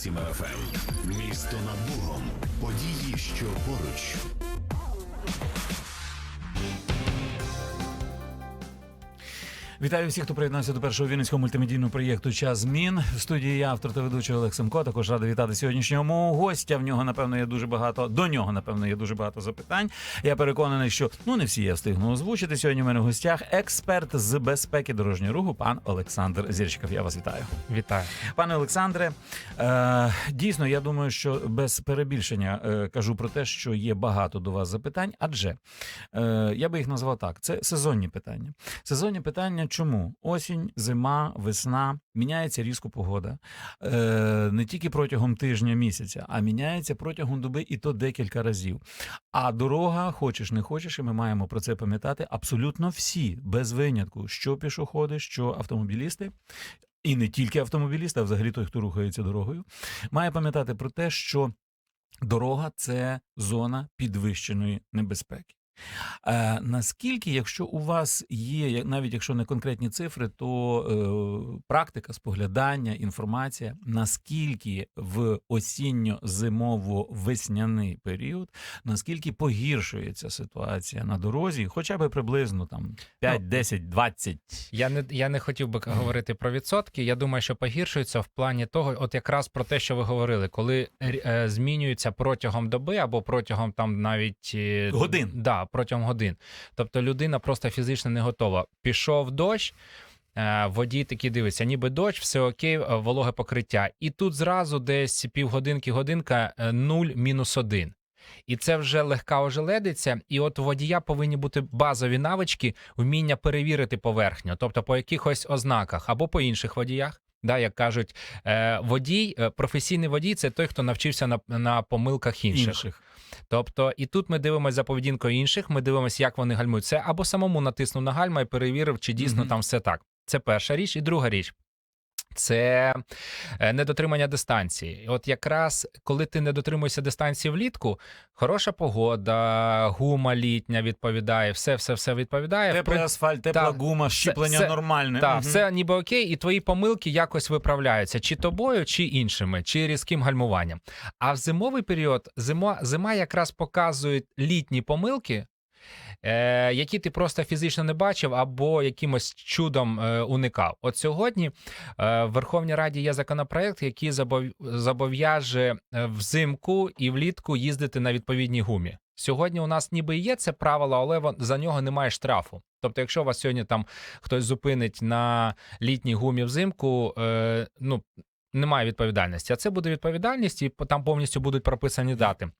101,8 FM. Місто над Богом. Події, що поруч. Вітаю всіх, хто приєднався до першого вінницького мультимедійного проєкту Час змін. В студії я автор та ведучий Олег Семко. Також радий вітати сьогоднішнього мого гостя. В нього напевно є дуже багато. До нього напевно є дуже багато запитань. Я переконаний, що ну не всі я встигну озвучити. Сьогодні в мене в гостях експерт з безпеки дорожнього руху, пан Олександр Зірчиков. Я вас вітаю. Вітаю. Пане Олександре, е, дійсно, я думаю, що без перебільшення е, кажу про те, що є багато до вас запитань, адже е, я би їх назвав так: це сезонні питання. Сезонні питання чому? Осінь, зима, весна, міняється різко погода. Е, не тільки протягом тижня місяця, а міняється протягом доби і то декілька разів. А дорога, хочеш не хочеш, і ми маємо про це пам'ятати абсолютно всі, без винятку, що пішоходи, що автомобілісти. І не тільки автомобіліст, а взагалі той, хто рухається дорогою, має пам'ятати про те, що дорога це зона підвищеної небезпеки. Е, наскільки, якщо у вас є, навіть якщо не конкретні цифри, то е, практика, споглядання, інформація, наскільки в осінньо-зимово-весняний період, наскільки погіршується ситуація на дорозі, хоча б приблизно там 5, 10, 20. Я не я не хотів би говорити про відсотки. Я думаю, що погіршується в плані того, от якраз про те, що ви говорили, коли е, змінюється протягом доби або протягом там навіть е, Годин. Да, протягом годин. Тобто людина просто фізично не готова. Пішов дощ. е, Водій такий дивиться, ніби дощ, все окей, е, вологе покриття. І тут зразу десь півгодинки, годинка, е, 0 мінус 1. І це вже легка ожеледиця. І от у водія повинні бути базові навички вміння перевірити поверхню, тобто по якихось ознаках або по інших водіях. Да, як кажуть, е, водій, е, професійний водій це той, хто навчився на, на помилках інших. інших. Тобто, і тут ми дивимося за поведінкою інших, ми дивимося, як вони гальмують. Це або самому натиснув на гальма і перевірив, чи дійсно Мгм. там все так. Це перша річ. І друга річ. Це е, недотримання дистанції. От якраз коли ти не дотримуєшся дистанції влітку, хороша погода, гума літня відповідає, все, все, все відповідає. Теплий асфальт, тепла Так. гума, щеплення це- нормальне. так, Мгм. все ніби окей, і твої помилки якось виправляються, чи тобою, чи іншими, чи різким гальмуванням. А в зимовий період зима, зима якраз показує літні помилки. Е, які ти просто фізично не бачив або якимось чудом е, уникав. От сьогодні е, в Верховній Раді є законопроект, який зобов'яже е, взимку і влітку їздити на відповідній гумі. Сьогодні у нас ніби є це правило, але за нього немає штрафу. Тобто, якщо вас сьогодні там хтось зупинить на літній гумі взимку, е, ну немає відповідальності. А це буде відповідальність, і там повністю будуть прописані дати.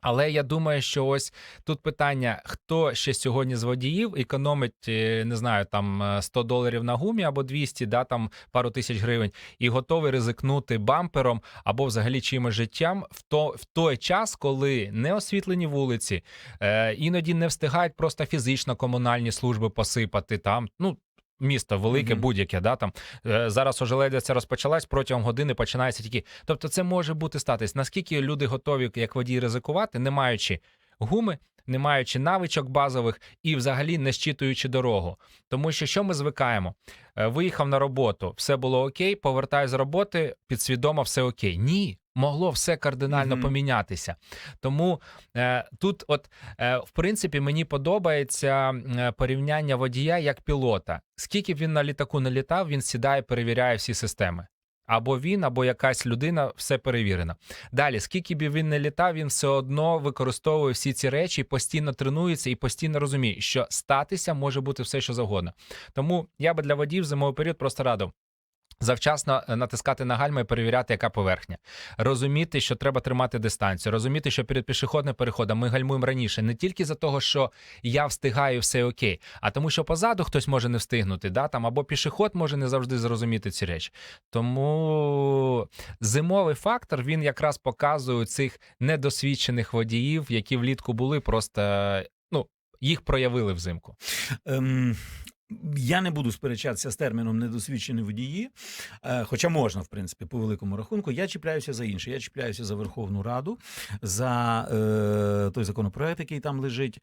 Але я думаю, що ось тут питання: хто ще сьогодні з водіїв економить, е, не знаю, там е, 100 доларів на гумі або 200, да, там пару тисяч гривень, і готовий ризикнути бампером або взагалі чимось життям в, то, в той час, коли не освітлені вулиці, е, іноді не встигають просто фізично комунальні служби посипати там. Ну, Місто велике, Мгм. будь-яке, да там е, зараз ожеледиця розпочалась протягом години. Починається тільки. Тобто, це може бути статись. Наскільки люди готові, як водій ризикувати, не маючи гуми, не маючи навичок базових і взагалі не щитуючи дорогу. Тому що що ми звикаємо? Е, Виїхав на роботу, все було окей, повертаю з роботи, підсвідомо все окей. Ні, могло все кардинально Мгм. помінятися. Тому е, тут, от е, в принципі, мені подобається е, порівняння водія як пілота. Скільки б він на літаку не літав, він сідає, перевіряє всі системи. Або він, або якась людина, все перевірено. Далі, скільки б він не літав, він все одно використовує всі ці речі, постійно тренується і постійно розуміє, що статися може бути все, що завгодно. Тому я би для водіїв зимовий період просто радив. Завчасно е, натискати на гальма і перевіряти, яка поверхня, розуміти, що треба тримати дистанцію, розуміти, що перед пішохідним переходом ми гальмуємо раніше, не тільки за того, що я встигаю все окей, а тому, що позаду хтось може не встигнути, да там або пішохід може не завжди зрозуміти ці речі. Тому зимовий фактор він якраз показує цих недосвідчених водіїв, які влітку були, просто ну їх проявили взимку. Ем, я не буду сперечатися з терміном недосвідчені водії, е, хоча можна, в принципі, по великому рахунку. Я чіпляюся за інше. Я чіпляюся за Верховну Раду, за е, той законопроект, який там лежить.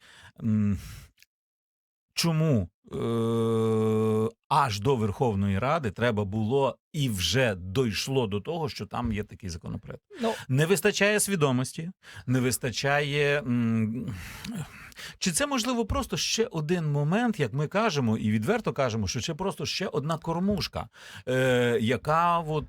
Чому е- аж до Верховної Ради треба було і вже дійшло до того, що там є такий законопроект. Ну, Не вистачає свідомості, не вистачає. м, Чи це можливо просто ще один момент, як ми кажемо, і відверто кажемо, що це просто ще одна кормушка, е, яка от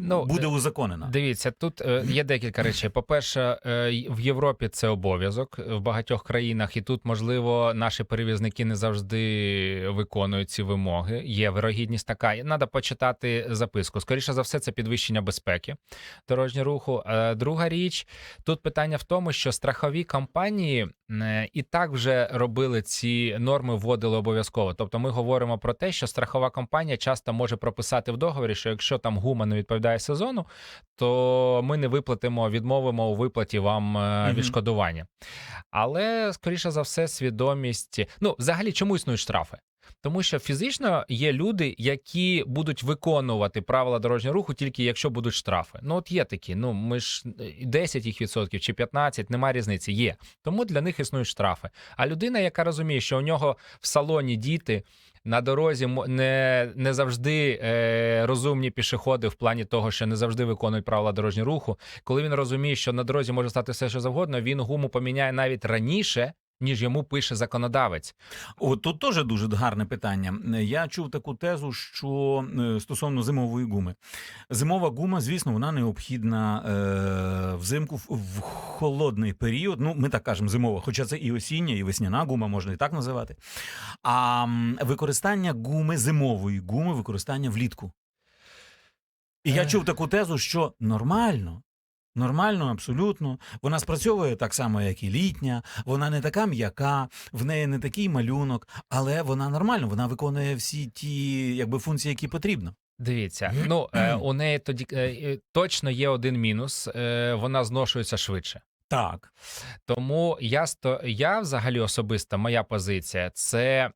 Ну, буде е, узаконена? Дивіться, тут е, є декілька речей. По-перше, е, в Європі це обов'язок в багатьох країнах, і тут, можливо, наші перевізники не завжди виконують ці вимоги. Є вирогідність така. Треба почитати записку. Скоріше за все, це підвищення безпеки дорожнього руху. Друга річ, тут питання в тому, що страхові компанії і так вже робили ці норми, вводили обов'язково. Тобто, ми говоримо про те, що страхова компанія часто може прописати в договорі, що якщо там гума не відповідає сезону, то ми не виплатимо, відмовимо у виплаті вам е, відшкодування. Але, скоріше за все, свідомість. Ну, взагалі, чому існують штрафи? Тому що фізично є люди, які будуть виконувати правила дорожнього руху тільки якщо будуть штрафи. Ну от є такі. Ну ми ж е, 10 їх відсотків чи 15, немає різниці. Є. Тому для них існують штрафи. А людина, яка розуміє, що у нього в салоні діти. На дорозі не, не завжди е, розумні пішоходи в плані того, що не завжди виконують правила дорожнього руху. Коли він розуміє, що на дорозі може стати все, що завгодно, він гуму поміняє навіть раніше, ніж йому пише законодавець. От тут теж дуже гарне питання. Я чув таку тезу, що е, стосовно зимової гуми. Зимова гума, звісно, вона необхідна е, взимку в, в холодний період. Ну, ми так кажемо, зимова, хоча це і осіння, і весняна гума, можна і так називати. А використання гуми, зимової гуми, використання влітку. І я Е. чув таку тезу, що нормально. Нормально, абсолютно. Вона спрацьовує так само, як і літня. Вона не така м'яка, в неї не такий малюнок, але вона нормально, вона виконує всі ті якби, функції, які потрібно. Дивіться, ну е, у неї тоді е, е, точно є один мінус: е, вона зношується швидше. Так. Тому я сто я взагалі особисто моя позиція це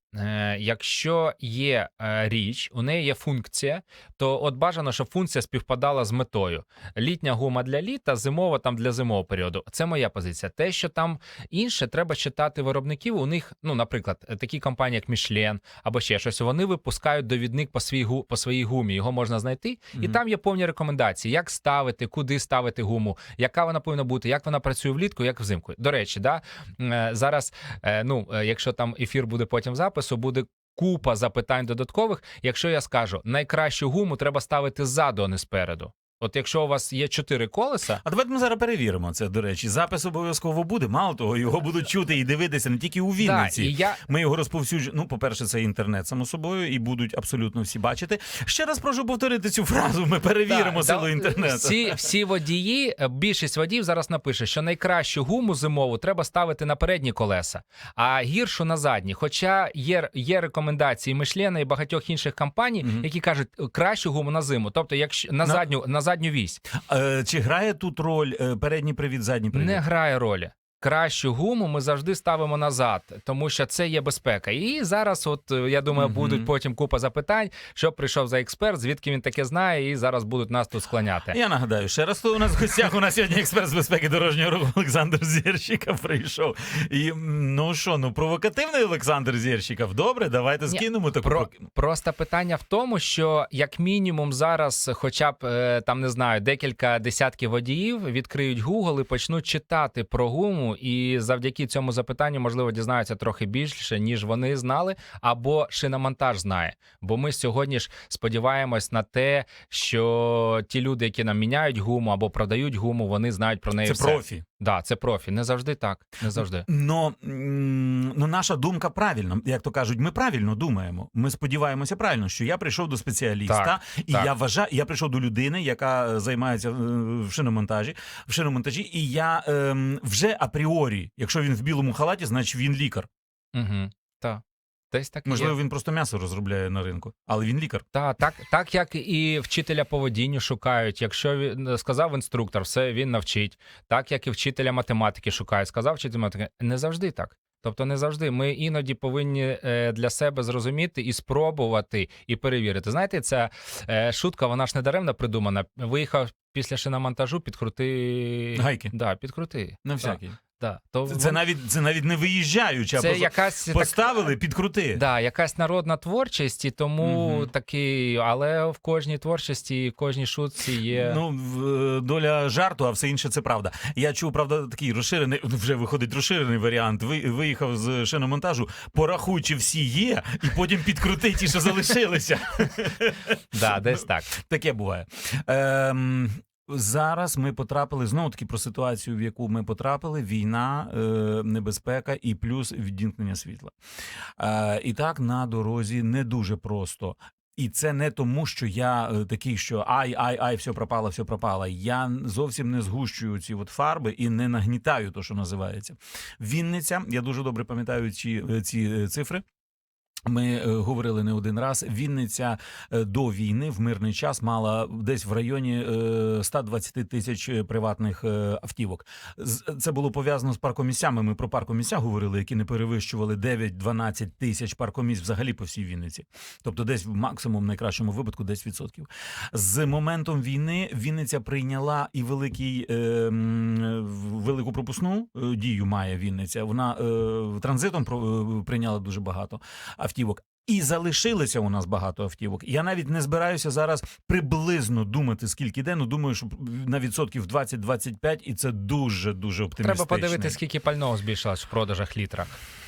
якщо є е, річ, у неї є функція, то от бажано, щоб функція співпадала з метою. Літня гума для літа, зимова там для зимового періоду. Це моя позиція. Те, що там інше, треба читати виробників. У них, ну, наприклад, такі компанії, як Michelin або ще щось, вони випускають довідник по свій по своїй гумі. Його можна знайти, і Мгм. там є повні рекомендації, як ставити, куди ставити гуму, яка вона повинна бути, як вона працює влітку, як взимку. До речі, да, е, зараз, е, ну, е, якщо там ефір буде потім запису, буде. Купа запитань додаткових. Якщо я скажу, найкращу гуму треба ставити ззаду, а не спереду. От якщо у вас є чотири колеса, А давайте ми зараз перевіримо це. До речі, запис обов'язково буде. Мало того, його будуть чути і дивитися не тільки у да, Вінниці. і я Ми його розповсюджуємо. Ну, по-перше, це інтернет, само собою, і будуть абсолютно всі бачити. Ще раз прошу повторити цю фразу. Ми перевіримо Да, силу да, інтернету. Всі, всі водії, е, більшість водіїв зараз напише, що найкращу гуму зимову треба ставити на передні колеса, а гіршу на задні. Хоча є, є рекомендації Мишлена і багатьох інших компаній, Мгм. які кажуть е, кращу гуму на зиму, тобто якщо на, На- задню на задню вісь Е, чи грає тут роль е, передній привід, задній привід? не грає ролі. Кращу гуму ми завжди ставимо назад, тому що це є безпека. І зараз, от е, я думаю, будуть потім купа запитань, що прийшов за експерт, звідки він таке знає, і зараз будуть нас тут склоняти. Я нагадаю, ще раз хто у нас в гостях. У нас сьогодні експерт з безпеки дорожнього руху Олександр Зєрщиков прийшов. І ну що, ну провокативний Олександр Зєрщиков. Добре, давайте скинемо таку. Про, просто питання в тому, що як мінімум зараз, хоча б е, там не знаю, декілька десятків водіїв відкриють Google і почнуть читати про гуму, і завдяки цьому запитанню, можливо, дізнаються трохи більше, ніж вони знали, або шиномонтаж знає. Бо ми сьогодні ж сподіваємось на те, що ті люди, які нам міняють гуму або продають гуму, вони знають про неї Це все. профі. Да, це профі. Не завжди так. Не завжди. Но, ну, наша думка правильна. Як то кажуть, ми правильно думаємо. Ми сподіваємося правильно, що я прийшов до спеціаліста, Так, і так. я вважаю, я прийшов до людини, яка е, займається е, в шиномонтажі, в шиномонтажі, і я ем, вже апріорі, якщо він в білому халаті, значить він лікар. Угу. Так. Десь так і є. Можливо, він просто м'ясо розробляє на ринку, але він лікар. Та, так, так як і вчителя поведінню шукають. Якщо він сказав інструктор, все він навчить. Так як і вчителя математики шукають, сказав вчитель математики. Не завжди так. Тобто не завжди. Ми іноді повинні е, для себе зрозуміти і спробувати і перевірити. Знаєте, ця е, шутка, вона ж не даремно придумана. Виїхав після шиномонтажу підкрути. Гайки. Да, підкрути. На Так, всякий. Да. То Це, це навіть це навіть не виїжджаючи, а це просто якась так- поставили, підкрути. Да, якась народна творчість, і тому Мгм. такий, але в кожній творчості, в кожній шутці є. Ну, доля жарту, а все інше це правда. Я чув, правда, такий розширений, вже виходить розширений варіант. Ви, виїхав з шиномонтажу, порахуй, чи всі є, і потім підкрути ті, що залишилися. да, десь так. Таке буває. Ем, зараз ми потрапили знову таки про ситуацію, в яку ми потрапили: війна, е, небезпека і плюс відімкнення світла. Е, і так на дорозі не дуже просто. І це не тому, що я е, такий, що ай, ай, ай, все пропало, все пропало. Я зовсім не згущую ці от фарби і не нагнітаю то, що називається. Вінниця, я дуже добре пам'ятаю ці, ці цифри. Ми е, говорили не один раз. Вінниця е, до війни в мирний час мала десь в районі е, 120 тисяч е, приватних е, автівок. Це було пов'язано з паркомісцями. Ми про паркомісця говорили, які не перевищували 9-12 тисяч паркомісць взагалі по всій Вінниці. Тобто, десь в максимум, найкращому випадку, 10%. З моментом війни Вінниця прийняла і великий велику пропускну дію має Вінниця. Вона транзитом прийняла дуже багато автівок. І залишилося у нас багато автівок. Я навіть не збираюся зараз приблизно думати, скільки йде. Ну думаю, що на відсотків 20-25, і це дуже дуже оптимістично. Треба подивитися, скільки пального збільшилось в продажах літрах.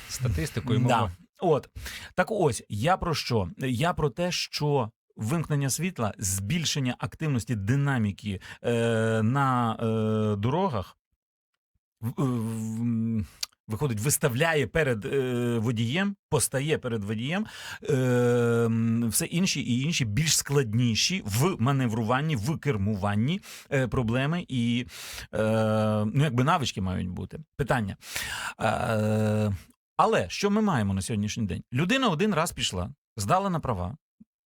Статистику і Да. От так ось я про що? Я про те, що. Вимкнення світла, збільшення активності динаміки е, на е, дорогах в- в- виходить, виставляє перед е, водієм, постає перед водієм е, все інші і інші більш складніші в маневруванні, в кермуванні е, проблеми і е, ну, якби навички мають бути. Питання. Е, але що ми маємо на сьогоднішній день? Людина один раз пішла, здала на права.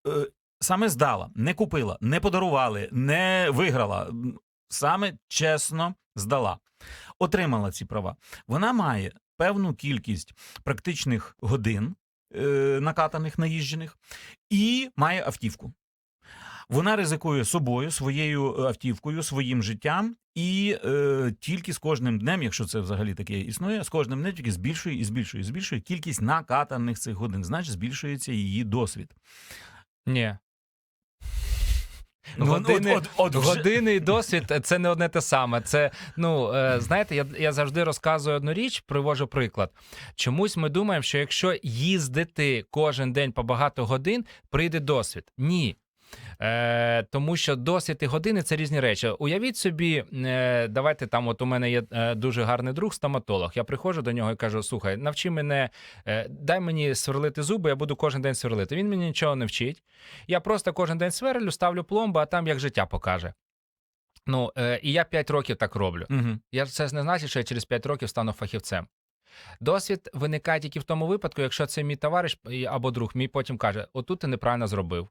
Е, Саме здала, не купила, не подарували, не виграла. Саме чесно здала, отримала ці права. Вона має певну кількість практичних годин е, накатаних, наїжджених, і має автівку. Вона ризикує собою, своєю е, автівкою, своїм життям, і е, тільки з кожним днем, якщо це взагалі таке існує, з кожним днем тільки збільшує і збільшує, і збільшує кількість накатаних цих годин. Значить, збільшується її досвід. Ні. Ну, години, от- от- от вже- години і досвід це не одне те саме. Це ну е, знаєте, я, я завжди розказую одну річ, привожу приклад. Чомусь ми думаємо, що якщо їздити кожен день по багато годин, прийде досвід. Ні. Е, тому що досвід і години це різні речі. Уявіть собі, е, давайте там, от у мене є е, дуже гарний друг, стоматолог. Я приходжу до нього і кажу: слухай, навчи мене, е, дай мені сверлити зуби, я буду кожен день сверлити. Він мені нічого не вчить. Я просто кожен день сверлю, ставлю пломбу, а там як життя покаже. Ну, е, і я 5 років так роблю. Угу. Я це не значить, що я через 5 років стану фахівцем. Досвід виникає тільки в тому випадку, якщо це мій товариш або друг мій потім каже: отут ти неправильно зробив.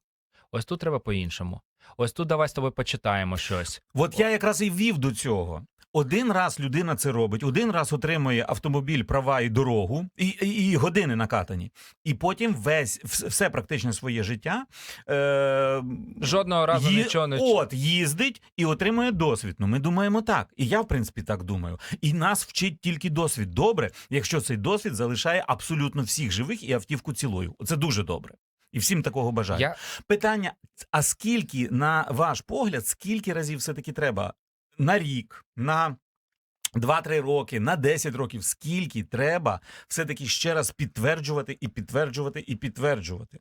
Ось тут треба по-іншому. Ось тут давай з тобою почитаємо щось. От я якраз і вів до цього. Один раз людина це робить, один раз отримує автомобіль, права і дорогу, і, і, і години накатані. І потім весь все практичне своє життя е, Жодного разу ї- нічого не от їздить і отримує досвід. Ну ми думаємо так. І я, в принципі, так думаю. І нас вчить тільки досвід. Добре, якщо цей досвід залишає абсолютно всіх живих і автівку цілою. Це дуже добре. І всім такого бажаю. Я, Питання: а скільки, на ваш погляд, скільки разів все-таки треба на рік, на 2-3 роки, на 10 років, скільки треба все-таки ще раз підтверджувати і підтверджувати і підтверджувати?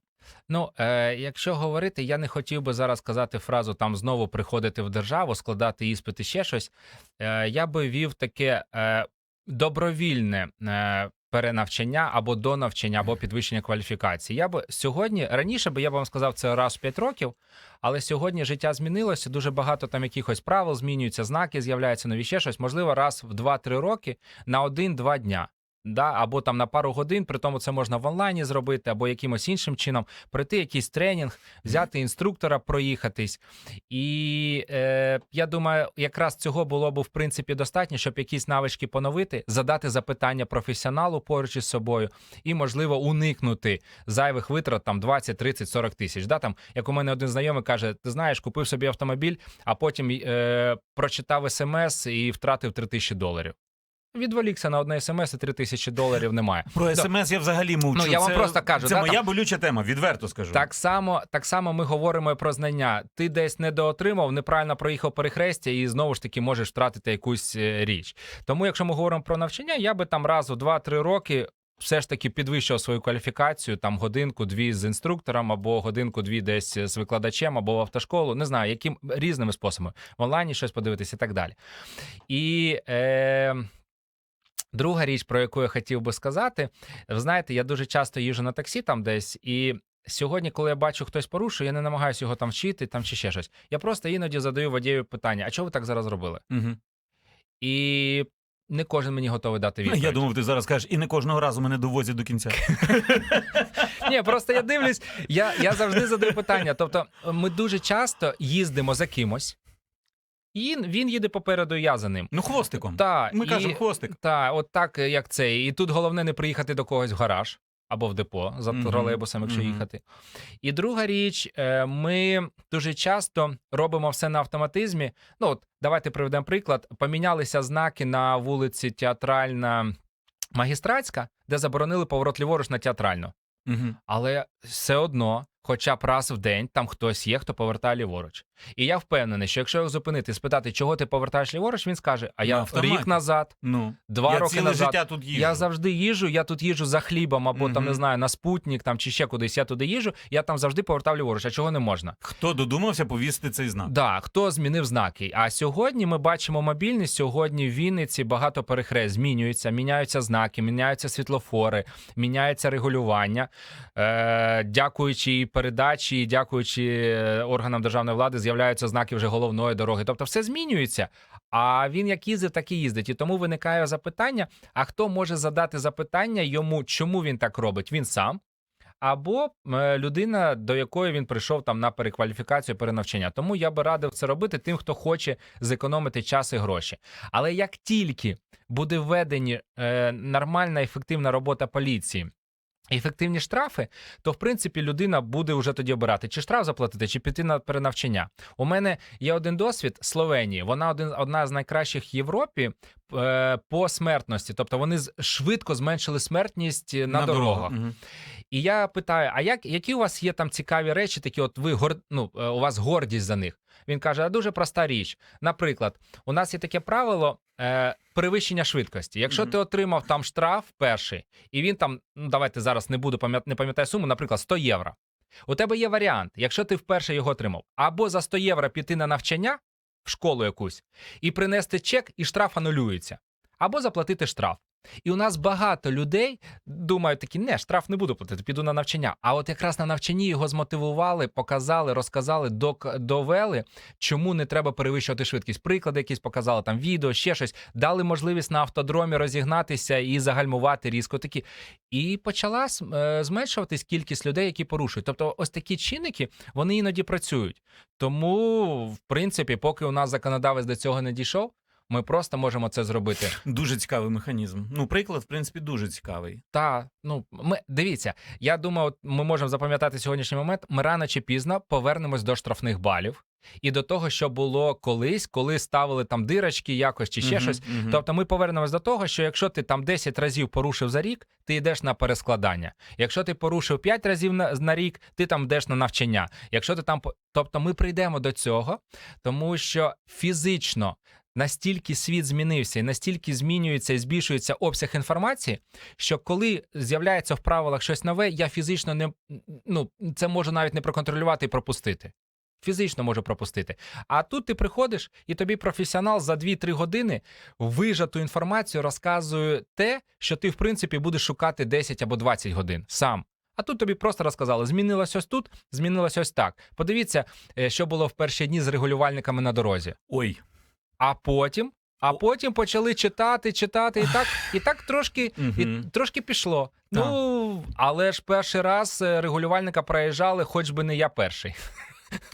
Ну, е, якщо говорити, я не хотів би зараз сказати фразу там знову приходити в державу, складати іспити, ще щось. Е, я би вів таке е, добровільне е, перенавчання або донавчання, або підвищення кваліфікації. Я би сьогодні раніше би я б вам сказав це раз в 5 років, але сьогодні життя змінилося. Дуже багато там якихось правил змінюються, знаки з'являються нові ще щось. Можливо, раз в 2-3 роки на 1-2 дня. Да, або там на пару годин, при тому це можна в онлайні зробити, або якимось іншим чином пройти якийсь тренінг, взяти інструктора, проїхатись. І е, я думаю, якраз цього було б в принципі достатньо, щоб якісь навички поновити, задати запитання професіоналу поруч із собою, і можливо уникнути зайвих витрат там 20, 30, 40 тисяч. Да, там, як у мене один знайомий каже: ти знаєш, купив собі автомобіль, а потім е, прочитав смс і втратив 3 тисячі доларів. Відволікся на одне смс і 3 тисячі доларів немає. Про смс я взагалі мовчу. Ну, я вам Це- просто кажу, Це да, моя там- болюча тема, відверто скажу. Так само, так само ми говоримо про знання. Ти десь недоотримав, неправильно проїхав перехрестя, і знову ж таки можеш втратити якусь е, річ. Тому, якщо ми говоримо про навчання, я би там раз у 2-3 роки. Все ж таки підвищував свою кваліфікацію, там годинку-дві з інструктором, або годинку-дві десь з викладачем, або в автошколу, не знаю, яким різними способами, в онлайні щось подивитися і так далі. І е, друга річ, про яку я хотів би сказати, ви знаєте, я дуже часто їжджу на таксі там десь, і сьогодні, коли я бачу, хтось порушує, я не намагаюся його там вчити там чи ще щось. Я просто іноді задаю водію питання: а чого ви так зараз робили? Угу. І не кожен мені готовий дати відповідь. Я думав, ти зараз кажеш, і не кожного разу мене довозять до кінця. Ні, просто я дивлюсь, я, я завжди задаю питання. Тобто, ми дуже часто їздимо за кимось, і він їде попереду, я за ним. Ну, хвостиком. Та, Ми і- кажемо хвостик. Так, от так, як це. І тут головне не приїхати до когось в гараж або в депо за тролейбусом, якщо мгм. їхати. І друга річ, е, ми дуже часто робимо все на автоматизмі. Ну, от давайте приведемо приклад. Помінялися знаки на вулиці Театральна Магістратська, де заборонили поворот ліворуч на театральну. Угу. Але все одно, хоча б раз в день там хтось є, хто повертає ліворуч. І я впевнений, що якщо його зупинити і спитати, чого ти повертаєш ліворуч, він скаже: А я автоматі. рік назад, Ну, два я роки ціле назад. життя тут їжджу. Я завжди їжу, я тут їжу за хлібом, або там не знаю, на спутник там чи ще кудись. Я туди їжу, я там завжди повертав ліворуч. А чого не можна? Хто додумався повісити цей знак? Да, хто змінив знаки? А сьогодні ми бачимо мобільність. Сьогодні в Вінниці багато перехрест змінюються, міняються знаки, міняються світлофори, міняється регулювання. Е, дякуючи передачі, дякуючи е, органам державної влади, з'являються знаки вже головної дороги. Тобто все змінюється. А він як їздив, так і їздить. І тому виникає запитання: а хто може задати запитання йому, чому він так робить? Він сам. Або е, людина, до якої він прийшов там на перекваліфікацію, перенавчання. Тому я би радив це робити тим, хто хоче зекономити час і гроші. Але як тільки буде введені е, нормальна ефективна робота поліції. Ефективні штрафи, то в принципі людина буде вже тоді обирати, чи штраф заплатити, чи піти на перенавчання. У мене є один досвід Словенії. Вона один одна з найкращих в Європі е, по смертності. Тобто вони швидко зменшили смертність на, на, дорогах. Мгм. І я питаю: а як, які у вас є там цікаві речі, такі, от ви гор, ну, е, у вас гордість за них? Він каже: а дуже проста річ. Наприклад, у нас є таке правило е, перевищення швидкості. Якщо Мгм. ти отримав там штраф перший, і він там, ну давайте зараз не буду пам'ят, не пам'ятаю суму, наприклад, 100 євро. У тебе є варіант, якщо ти вперше його отримав, або за 100 євро піти на навчання в школу якусь і принести чек, і штраф анулюється, або заплатити штраф. І у нас багато людей думають такі, не, штраф не буду платити, піду на навчання. А от якраз на навчанні його змотивували, показали, розказали, док- довели, чому не треба перевищувати швидкість. Приклади якісь показали, там відео, ще щось, дали можливість на автодромі розігнатися і загальмувати різко такі. І почала е, зменшуватись кількість людей, які порушують. Тобто, ось такі чинники вони іноді працюють. Тому, в принципі, поки у нас законодавець до цього не дійшов, ми просто можемо це зробити. Дуже цікавий механізм. Ну, приклад, в принципі, дуже цікавий. Та ну ми дивіться. Я думаю, ми можемо запам'ятати сьогоднішній момент. Ми рано чи пізно повернемось до штрафних балів і до того, що було колись, коли ставили там дирочки, якось чи ще Мгм, щось. мгм. Тобто ми повернемось до того, що якщо ти там 10 разів порушив за рік, ти йдеш на перескладання. Якщо ти порушив 5 разів на, на рік, ти там йдеш на навчання. Якщо ти там тобто ми прийдемо до цього, тому що фізично. Настільки світ змінився і настільки змінюється і збільшується обсяг інформації, що коли з'являється в правилах щось нове, я фізично не ну це можу навіть не проконтролювати і пропустити. Фізично можу пропустити. А тут ти приходиш, і тобі професіонал за 2-3 години вижату інформацію розказує те, що ти, в принципі, будеш шукати 10 або 20 годин сам. А тут тобі просто розказали: змінилось ось тут, змінилось ось так. Подивіться, е, що було в перші дні з регулювальниками на дорозі. Ой, А потім А потім почали читати, читати, і так, і так трошки, і трошки пішло. Ну, але ж перший раз е, регулювальника проїжджали, хоч би не я перший.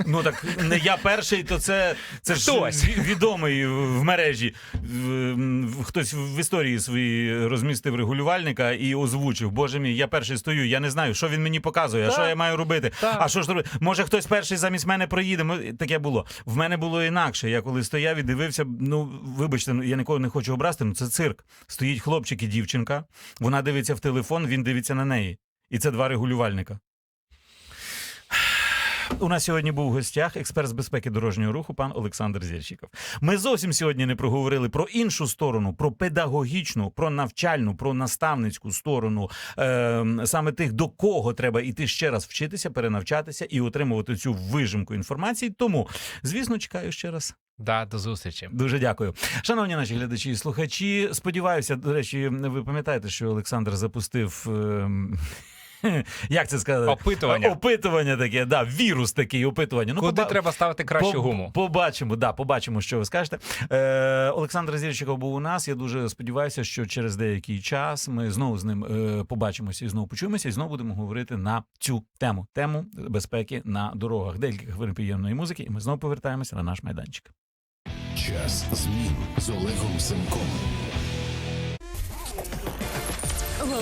Ну так не я перший, то це, це ж Хтось. ві- відомий в мережі. В- в- Хтось в історії своїй розмістив регулювальника і озвучив: Боже мій, я перший стою, я не знаю, що він мені показує, а що я маю робити. А що ж робити? Може, хтось перший замість мене проїде. Мо- Таке було. В мене було інакше. Я коли стояв і дивився, ну вибачте, ну я нікого не хочу обрасти. Ну це цирк. Стоїть хлопчик і дівчинка. Вона дивиться в телефон, він дивиться на неї. І це два регулювальника. У нас сьогодні був в гостях експерт з безпеки дорожнього руху, пан Олександр Зірчиков. Ми зовсім сьогодні не проговорили про іншу сторону, про педагогічну, про навчальну, про наставницьку сторону, е, саме тих, до кого треба іти ще раз вчитися, перенавчатися і отримувати цю вижимку інформації. Тому, звісно, чекаю ще раз. Да, до зустрічі. Дуже дякую. Шановні наші глядачі і слухачі. Сподіваюся, до речі, ви пам'ятаєте, що Олександр запустив. ем, Як це сказати? Опитування. Опитування таке, да, вірус такий опитування. Ну, Куди поба- треба ставити кращу по- гуму? Побачимо, да, побачимо, що ви скажете. Е, Олександр Зірчиков був у нас. Я дуже сподіваюся, що через деякий час ми знову з ним е, побачимося і знову почуємося, і знову будемо говорити на цю тему тему безпеки на дорогах. Декілька хвилин приємної музики, і ми знову повертаємося на наш майданчик. Час змін з Олегом Семком.